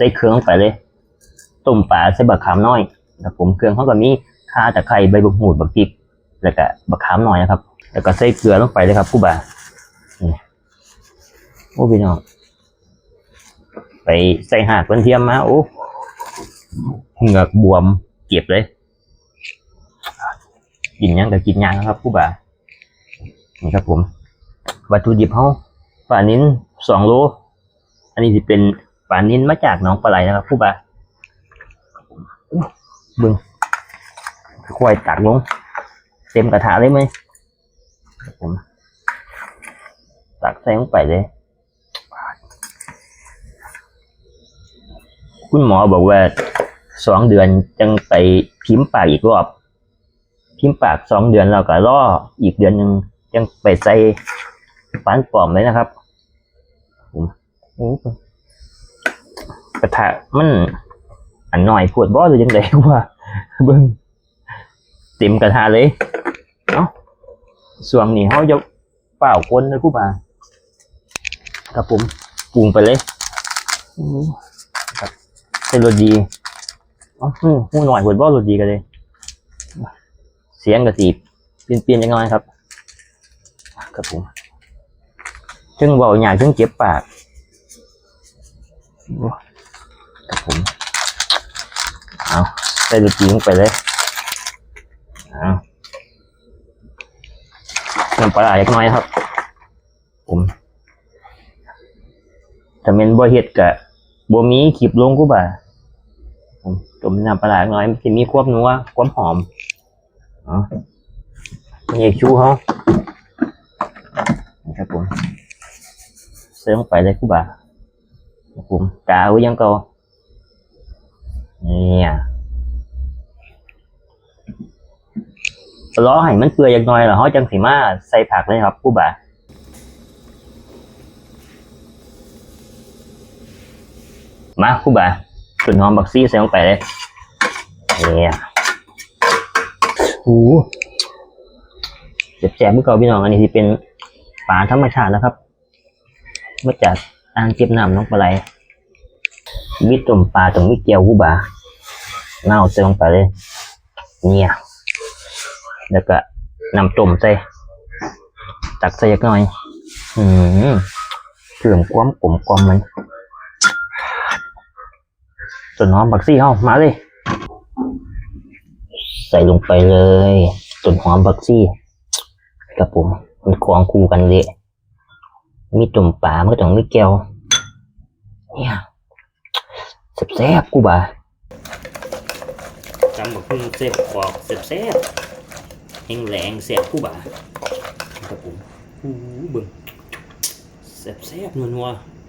ใส่เครื่องลงไปเลยต้มปลาใส่บะขามน้อยครับผมเครื่องเขาก็มีข่าตะไคร้ใบบักหูดบักพริก แล้วก็บะขามน้อยนะครับ แล้วก็ใส่เกลือลงไปเลยครับกูบ่าโอ้พี่น้องไปใส่หากกระเทียมมาโอ้เหงือกบวมเก็บเลยกินยังก็กินยังนะครับผู้บ่านี่ครับผม วัตถุดิบเขาปลานิ้นสองโล อันนี้จะเป็น ปลานินมาจากหนองปลาไหลนะครับผู้บ่าบึงค่อยตักลง เต็มกระถาเลยไหมผมตักใส่ลงไปเลย คุณหมอบอกว่าสองเดือนจังไปพิมพ์ปากอีกรอบ พิมพ์ปากสองเดือนเราก็รออีกเดือนหนึ่งยังไปใส่ฟันปลอมเลยนะครับผมโอ้ กระมันอันหน่อยปวดบ่หรือยังไงว่าเบิ้งเต็มกระทะเลยเอ้าส่วนนี้เขาจะเปล่าคนเลยผู้บ่าครับผมปรุงไปเลยครับเป็นรสดีอ๋อหูหน่อยปวดบ่รสดีกันเลย เสียงกระสีเปลี่ยนเปลี่ยนยังไงครับ ครับผมจึงเบาหยาจึงเจ็บปากโอ้ครับผม เอา ใส่ลูกจีลงไปเลยเอาน้ำปลาเล็กน้อยครับ ผมถ้าเป็นบ่เห็ดกะบ่มีขีบลงกูบ่าผมตมน้ำปลาเล็กน้อยมันจะมีความนัวความหอมอ๋อนี่ชูเขานะครับผมเสริมไปเลยกูบ่าผมกาวยังเก่าเนี่ย ล้อให้มันเปื่อยอย่างน้อยเหรอเขาจังสีมาใส่ผักเลยครับกูบ่ามากูบ่าส่วนหอมบักซี่ใส่ลงไปเลยเนี่ยโอ้โหเจ็บแสบเมื่อก่อนพี่น้องอันนี้ที่เป็นปลาธรรมชาตินะครับมาจากอ่างเก็บน้ำน้องปลาไหลมีต้มปลาตรงมีเกี๊ยวกูบาเน่าเติมไปเลย เนี่ย แล้วก็น้ำต้มใส่ตักใส่ยักหน่อย อืมเสื่อมความกลมกลมมันส่วนน้องบักซี่เฮามาเลย ใส่ลงไปเลยต้นหอมบักซี่กับผมมันคล้องคู่กันเลยมีตุ่มปลามันก็ต้องมีแก้วเนี่ยแซ่บๆกูบ่าจำบักพึ่งเสียบบอกแซ่บๆ แห้งแรงแซ่บกูบ่าครับผมหูบึงแซ่บๆนัวๆ